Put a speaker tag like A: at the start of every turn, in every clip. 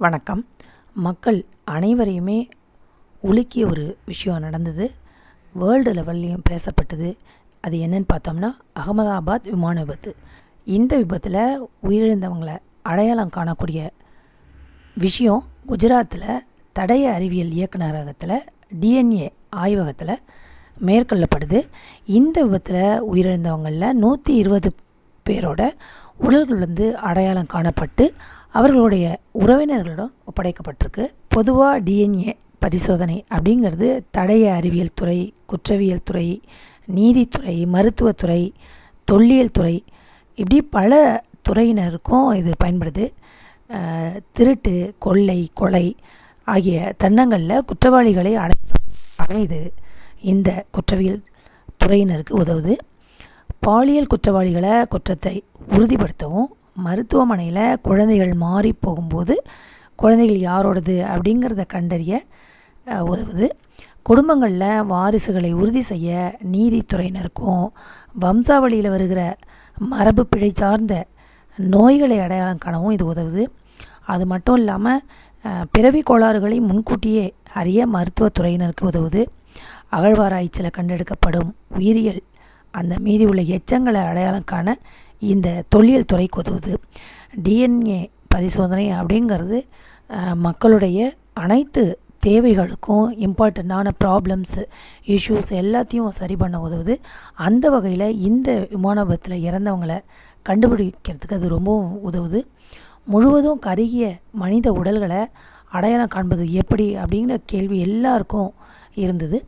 A: வணக்கம். மக்கள் அனைவரையுமே உலுக்கிய ஒரு விஷயம் நடந்தது. வேர்ல்டு லெவல்லையும் பேசப்பட்டது. அது என்னன்னு பார்த்தோம்னா அகமதாபாத் விமான விபத்து. இந்த விபத்தில் உயிரிழந்தவங்களை அடையாளம் காணக்கூடிய விஷயம் குஜராத்தில் தடய அறிவியல் இயக்குநரகத்தில் டிஎன்ஏ ஆய்வகத்தில் மேற்கொள்ளப்படுது. இந்த விபத்தில் உயிரிழந்தவங்களில் நூற்றி இருபது பேரோட உடல்கள் வந்து அடையாளம் காணப்பட்டு அவர்களுடைய உறவினர்களிடம் ஒப்படைக்கப்பட்டிருக்கு. பொதுவாக டிஎன்ஏ பரிசோதனை அப்படிங்கிறது தடய அறிவியல் துறை குற்றவியல் துறை நீதித்துறை மருத்துவத்துறை தொல்லியல் துறை இப்படி பல துறையினருக்கும் இது பயன்படுது. திருட்டு கொள்ளை கொலை ஆகிய தன்னங்களில் குற்றவாளிகளை அடை அடையுது இந்த குற்றவியல் துறையினருக்கு உதவுது. பாலியல் குற்றவாளிகளை குற்றத்தை உறுதிப்படுத்தவும் மருத்துவமனையில் குழந்தைகள் மாறி போகும்போது குழந்தைகள் யாரோடது அப்படிங்கிறத கண்டறிய உதவுது. குடும்பங்களில் வாரிசுகளை உறுதி செய்ய நீதித்துறையினருக்கும் வம்சாவளியில் வருகிற மரபு பிழை சார்ந்த நோய்களை அடையாளம் காணவும் இது உதவுது. அது மட்டும் இல்லாமல் பிறவி கோளாறுகளை முன்கூட்டியே அறிய மருத்துவத்துறையினருக்கு உதவுது. அகழ்வாராய்ச்சியில் கண்டெடுக்கப்படும் உயிரியல் அந்த மீதி உள்ள எச்சங்களை அடையாளம் காண இந்த தொல்லியல் துறைக்கு உதவுது டிஎன்ஏ பரிசோதனை அப்படிங்கிறது மக்களுடைய அனைத்து தேவைகளுக்கும் இம்பார்ட்டண்ட்டான ப்ராப்ளம்ஸு இஷ்யூஸ் எல்லாத்தையும் சரி பண்ண உதவுது. அந்த வகையில் இந்த விமான விபத்தில் இறந்தவங்களை கண்டுபிடிக்கிறதுக்கு அது ரொம்பவும் உதவுது. முழுவதும் கருகிய மனித உடல்களை அடையாளம் காண்பது எப்படி அப்படிங்கிற கேள்வி எல்லாருக்கும் இருந்தது.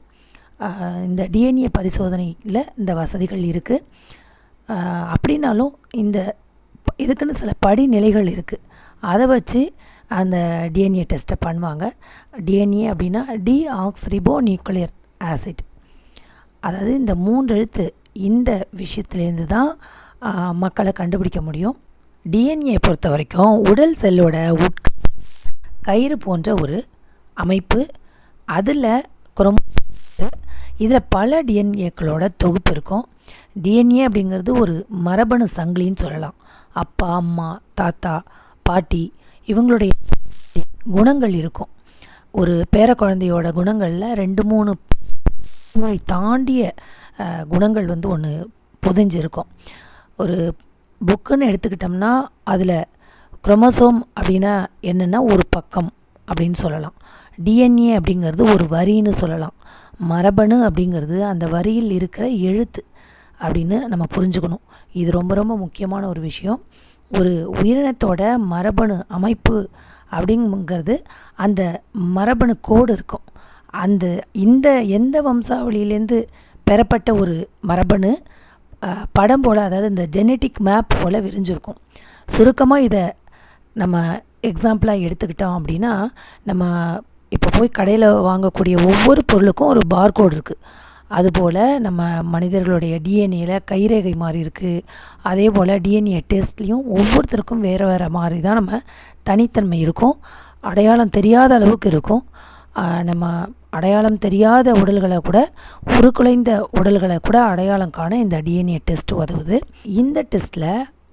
A: இந்த டிஎன்ஏ பரிசோதனையில் இந்த வசதிகள் இருக்குது அப்படின்னாலும் இந்த இதுக்குன்னு சில படிநிலைகள் இருக்குது அதை வச்சு அந்த டிஎன்ஏ டெஸ்ட்டை பண்ணுவாங்க. டிஎன்ஏ அப்படின்னா டி ஆக்ஸ்ரிபோ நியூக்ளியர் ஆசிட் அதாவது இந்த மூன்று எழுத்து இந்த விஷயத்துலேருந்து தான் மக்களை கண்டுபிடிக்க முடியும். டிஎன்ஏ பொறுத்த வரைக்கும் உடல் செல்லோட உட் கயிறு போன்ற ஒரு அமைப்பு. அதில் குரோமோ இதில் பல டிஎன்ஏக்களோட தொகுப்பு இருக்கும். டிஎன்ஏ அப்படிங்கிறது ஒரு மரபணு சங்கிலின்னு சொல்லலாம். அப்பா அம்மா தாத்தா பாட்டி இவங்களுடைய குணங்கள் இருக்கும். ஒரு பேர குழந்தையோட குணங்களில் ரெண்டு மூணு தாண்டிய குணங்கள் வந்து ஒன்று புதிஞ்சிருக்கும். ஒரு புக்குன்னு எடுத்துக்கிட்டோம்னா அதில் குரோமோசோம் அப்படின்னா என்னென்னா ஒரு பக்கம் அப்படின்னு சொல்லலாம். டிஎன்ஏ அப்படிங்கிறது ஒரு வரின்னு சொல்லலாம். மரபணு அப்படிங்கிறது அந்த வரியில் இருக்கிற எழுத்து. அப்படின்னு நம்ம புரிஞ்சுக்கணும். இது ரொம்ப ரொம்ப முக்கியமான ஒரு விஷயம். ஒரு உயிரினத்தோட மரபணு அமைப்பு அப்படிங்கிறது அந்த மரபணு கோடு இருக்கும். அந்த இந்த எந்த வம்சாவளியிலேருந்து பெறப்பட்ட ஒரு மரபணு படம் போல் அதாவது இந்த ஜெனட்டிக் மேப் போல் விரிஞ்சிருக்கும். சுருக்கமாக இதை நம்ம எக்ஸாம்பிளாக எடுத்துக்கிட்டோம் அப்படின்னா நம்ம இப்போ போய் கடையில் வாங்கக்கூடிய ஒவ்வொரு பொருளுக்கும் ஒரு பார்கோடு இருக்குது அதுபோல் நம்ம மனிதர்களுடைய டிஎன்ஏல கைரேகை மாதிரி இருக்குது அதே போல் டிஎன்ஏ டெஸ்ட்லேயும் ஒவ்வொருத்தருக்கும் வேறு வேறு மாதிரி தான் நம்ம தனித்தன்மை இருக்கும். அடையாளம் தெரியாத அளவுக்கு இருக்கும். நம்ம அடையாளம் தெரியாத உடல்களை கூட உருக்குலைந்த உடல்களை கூட அடையாளம் காண இந்த டிஎன்ஏ டெஸ்ட் உதவுது. இந்த டெஸ்ட்டில்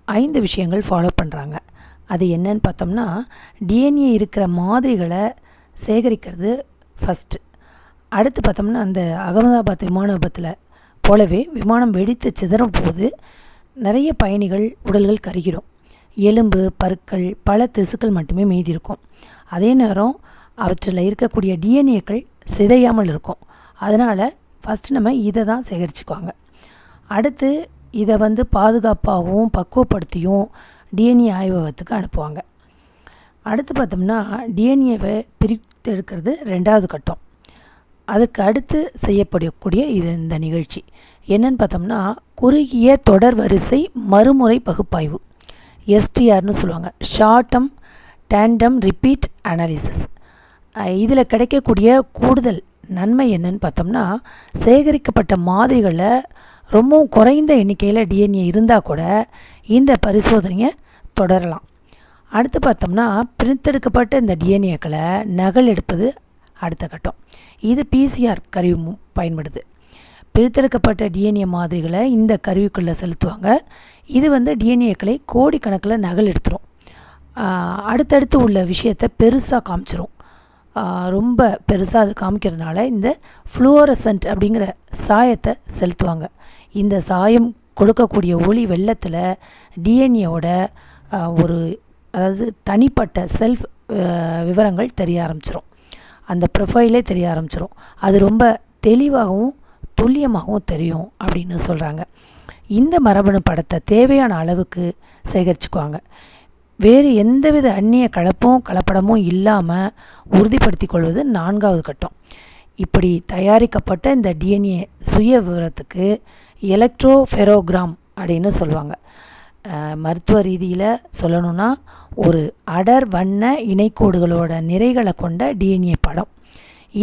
A: ஐந்து விஷயங்கள் ஃபாலோ பண்ணுறாங்க அது என்னன்னு பார்த்தோம்னா டிஎன்ஏ இருக்கிற மாதிரிகளை சேகரிக்கிறது ஃபஸ்ட்டு அடுத்து பார்த்தோம்னா அந்த அகமதாபாத் விமான விபத்தில் போலவே விமானம் வெடித்து சிதறும் போது நிறைய பயணிகள் உடல்கள் கருகிடும். எலும்பு பற்கள் பல திசுக்கள் மட்டுமே மீதி இருக்கும். அதே நேரம் அவற்றில் இருக்கக்கூடிய டிஎன்ஏக்கள் சிதையாமல் இருக்கும். அதனால் ஃபஸ்ட்டு நம்ம இதை தான் சேகரிச்சுக்குவாங்க. அடுத்து இதை வந்து பாதுகாப்பாகவும் பக்குவப்படுத்தியும் டிஎன்ஏ ஆய்வகத்துக்கு அனுப்புவாங்க. அடுத்து பார்த்தோம்னா டிஎன்ஏவை பிரித்து எடுக்கிறது ரெண்டாவது கட்டம். அதுக்கு அடுத்து செய்யப்படக்கூடிய இது இந்த நிகழ்ச்சி. என்னன்னு பார்த்தோம்னா குறுகிய தொடர் வரிசை மறுமுறை பகுப்பாய்வு. எஸ்டிஆர்னு சொல்லுவாங்க. ஷார்டம் டேண்டம் ரிப்பீட் அனாலிசிஸ் இதில் கிடைக்கக்கூடிய கூடுதல் நன்மை என்னன்னு பார்த்தோம்னா சேகரிக்கப்பட்ட மாதிரிகளை ரொம்பவும் குறைந்த எண்ணிக்கையில் டிஎன்ஏ இருந்தால் கூட இந்த பரிசோதனையை தொடரலாம். அடுத்து பார்த்தோம்னா பிரித்தெடுக்கப்பட்ட இந்த டிஎன்ஏக்களை நகல் எடுப்பது அடுத்த கட்டம். இது பிசிஆர் கருவி பயன்படுது. பிரித்தெடுக்கப்பட்ட டிஎன்ஏ மாதிரிகளை இந்த கருவிக்குள்ளே செலுத்துவாங்க. இது வந்து டிஎன்ஏக்களை கோடிக்கணக்கில் நகல் எடுத்துரும். அடுத்தடுத்து உள்ள விஷயத்தை பெருசாக காமிச்சிரும். ரொம்ப பெருசாக அது காமிக்கிறதுனால இந்த ஃப்ளோரசன்ட் அப்படிங்கிற சாயத்தை செலுத்துவாங்க. இந்த சாயம் கொடுக்கக்கூடிய ஒளி வெள்ளத்தில் டிஎன்ஏவோட ஒரு அதாவது தனிப்பட்ட செல்ஃப் விவரங்கள் தெரிய ஆரம்பிச்சிரும். அந்த ப்ரொஃபைலே தெரிய ஆரம்பிச்சிடும் அது ரொம்ப தெளிவாகவும் துல்லியமாகவும் தெரியும் அப்படின்னு சொல்கிறாங்க இந்த மரபணு படத்தை தேவையான அளவுக்கு சேகரிச்சுக்குவாங்க. வேறு எந்தவித அந்நிய கலப்பும் கலப்படமும் இல்லாமல் உறுதிப்படுத்தி கொள்வது நான்காவது கட்டம். இப்படி தயாரிக்கப்பட்ட இந்த டிஎன்ஏ சுய விவரத்துக்கு எலக்ட்ரோஃபெரோகிராம் அப்படின்னு சொல்லுவாங்க. மருத்துவ ரீதியில் சொல்லணும்னா ஒரு அடர் வண்ண இணைக்கோடுகளோட நிறைகளை கொண்ட டிஎன்ஏ படம்.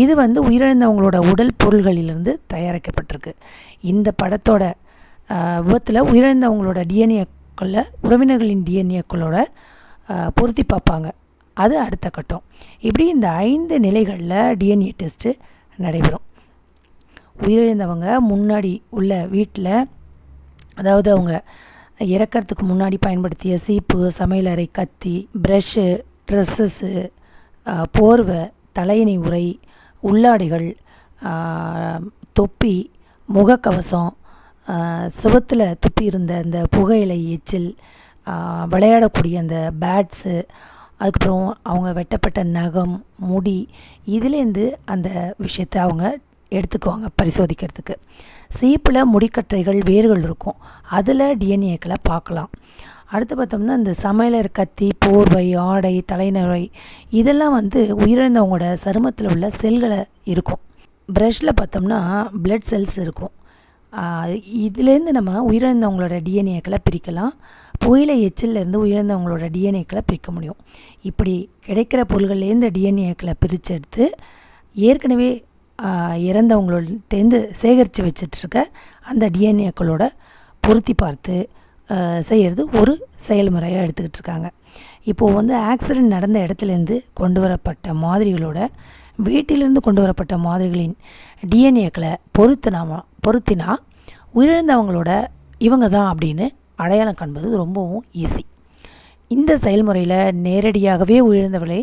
A: இது வந்து உயிரிழந்தவங்களோட உடல் பொருள்களிலிருந்து தயாரிக்கப்பட்டிருக்கு. இந்த படத்தோட விபத்தில் உயிரிழந்தவங்களோட டிஎன்ஏக்களில் உறவினர்களின் டிஎன்ஏக்களோட பொருத்தி பார்ப்பாங்க. அது அடுத்த கட்டம். இப்படி இந்த ஐந்து நிலைகளில் டிஎன்ஏ டெஸ்ட்டு நடைபெறும். உயிரிழந்தவங்க முன்னாடி உள்ள வீட்டில் அதாவது அவங்க இறக்கறதுக்கு முன்னாடி பயன்படுத்திய சீப்பு சமையலறை கத்தி ப்ரெஷ்ஷு ட்ரெஸ்ஸஸ்ஸு போர்வை தலையணை உரை உள்ளாடைகள் தொப்பி முகக்கவசம் சுவத்தில் துப்பி இருந்த அந்த புகையிலை எச்சில் விளையாடக்கூடிய அந்த பேட்ஸு அதுக்கப்புறம் அவங்க வெட்டப்பட்ட நகம் முடி இதுலேருந்து அந்த விஷயத்தை அவங்க எடுத்துக்குவாங்க பரிசோதிக்கிறதுக்கு. சீப்பில் முடிக்கற்றைகள் வேர்கள் இருக்கும். அதில் டிஎன்ஏக்களை பார்க்கலாம். அடுத்து பார்த்தோம்னா இந்த சமையலர் கத்தி போர்வை ஆடை தலைநரை இதெல்லாம் வந்து உயிரிழந்தவங்களோட சருமத்தில் உள்ள செல்களை இருக்கும். ப்ரஷில் பார்த்தோம்னா பிளட் செல்ஸ் இருக்கும். இதுலேருந்து நம்ம உயிரிழந்தவங்களோட டிஎன்ஏக்களை பிரிக்கலாம். புயல எச்சிலேருந்து உயிரிழந்தவங்களோட டிஎன்ஏக்களை பிரிக்க முடியும். இப்படி கிடைக்கிற பொருள்கள்லேருந்து டிஎன்ஏக்களை பிரித்து எடுத்து ஏற்கனவே இறந்தவங்களோடேருந்து சேகரித்து வச்சிட்ருக்க அந்த டிஎன்ஏக்களோட பொருத்தி பார்த்து செய்கிறது ஒரு செயல்முறையாக எடுத்துக்கிட்டு இருக்காங்க இப்போது வந்து ஆக்சிடெண்ட் நடந்த இடத்துலேருந்து கொண்டு வரப்பட்ட மாதிரிகளோட வீட்டிலிருந்து கொண்டு வரப்பட்ட மாதிரிகளின் டிஎன்ஏக்களை பொருத்தினா பொருத்தினா உயிரிழந்தவங்களோட இவங்க தான் அப்படின்னு அடையாளம் காண்பது ரொம்பவும் ஈஸி இந்த செயல்முறையில் நேரடியாகவே உயிரிழந்தவர்களை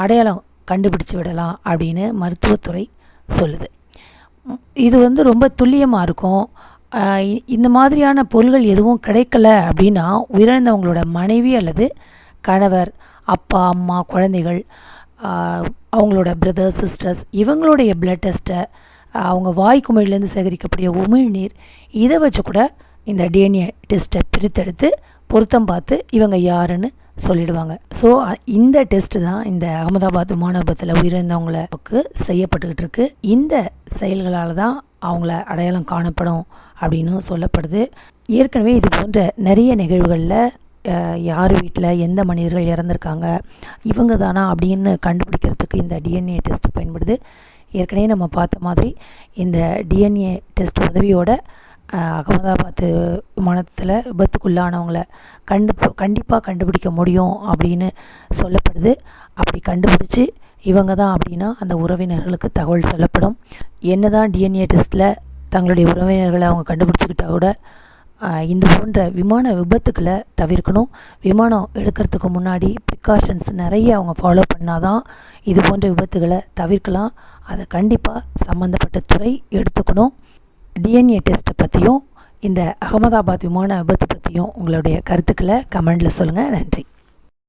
A: அடையாளம் கண்டுபிடிச்சு விடலாம் அப்படின்னு மருத்துவத்துறை சொல்லுது. இது வந்து ரொம்ப துல்லியமாக இருக்கும். இந்த மாதிரியான பொருள்கள் எதுவும் கிடைக்கல அப்படின்னா உயிரிழந்தவங்களோட மனைவி அல்லது கணவர் அப்பா அம்மா குழந்தைகள் அவங்களோட பிரதர்ஸ் சிஸ்டர்ஸ் இவங்களுடைய பிளட் டெஸ்ட்டை அவங்க வாய் குமிழ்லேருந்து சேகரிக்கக்கூடிய உமிழ்நீர் இதை வச்சு கூட இந்த டிஎன்ஏ டெஸ்ட்டை பிரித்தெடுத்து பொருத்தம் பார்த்து இவங்க யாருன்னு சொல்லிடுவாங்க. ஸோ இந்த டெஸ்ட் தான் இந்த அகமதாபாத் விமான விபத்தில் உயிரிழந்தவங்களுக்கு செய்யப்பட்டுக்கிட்டு இருக்கு. இந்த செயல்களால் தான் அவங்கள அடையாளம் காணப்படும் அப்படின்னு சொல்லப்படுது. ஏற்கனவே இது போன்ற நிறைய நிகழ்வுகளில் யார் வீட்டில் எந்த மனிதர்கள் இறந்துருக்காங்க இவங்க தானா அப்படின்னு கண்டுபிடிக்கிறதுக்கு இந்த டிஎன்ஏ டெஸ்ட் பயன்படுது. ஏற்கனவே நம்ம பார்த்த மாதிரி இந்த டிஎன்ஏ டெஸ்ட் உதவியோட அகமதாபாத்து விமானத்தில் விபத்துக்குள்ளானவங்களை கண்டு கண்டிப்பாக கண்டுபிடிக்க முடியும் அப்படின்னு சொல்லப்படுது. அப்படி கண்டுபிடிச்சி இவங்க தான் அப்படின்னா அந்த உறவினர்களுக்கு தகவல் சொல்லப்படும். என்ன தான் டிஎன்ஏ டெஸ்ட்டில் தங்களுடைய உறவினர்களை அவங்க கண்டுபிடிச்சிக்கிட்டா கூட இந்த போன்ற விமான விபத்துக்களை தவிர்க்கணும். விமானம் எடுக்கிறதுக்கு முன்னாடி ப்ரிகாஷன்ஸ் நிறைய அவங்க ஃபாலோ பண்ணாதான் இது போன்ற விபத்துகளை தவிர்க்கலாம். அதை கண்டிப்பாக சம்மந்தப்பட்ட துறை எடுத்துக்கணும். டிஎன்ஏ டெஸ்ட்டை பற்றியும் இந்த அகமதாபாத் விமான விபத்து பற்றியும் உங்களுடைய கருத்துக்களை கமெண்டில் சொல்லுங்கள் நன்றி.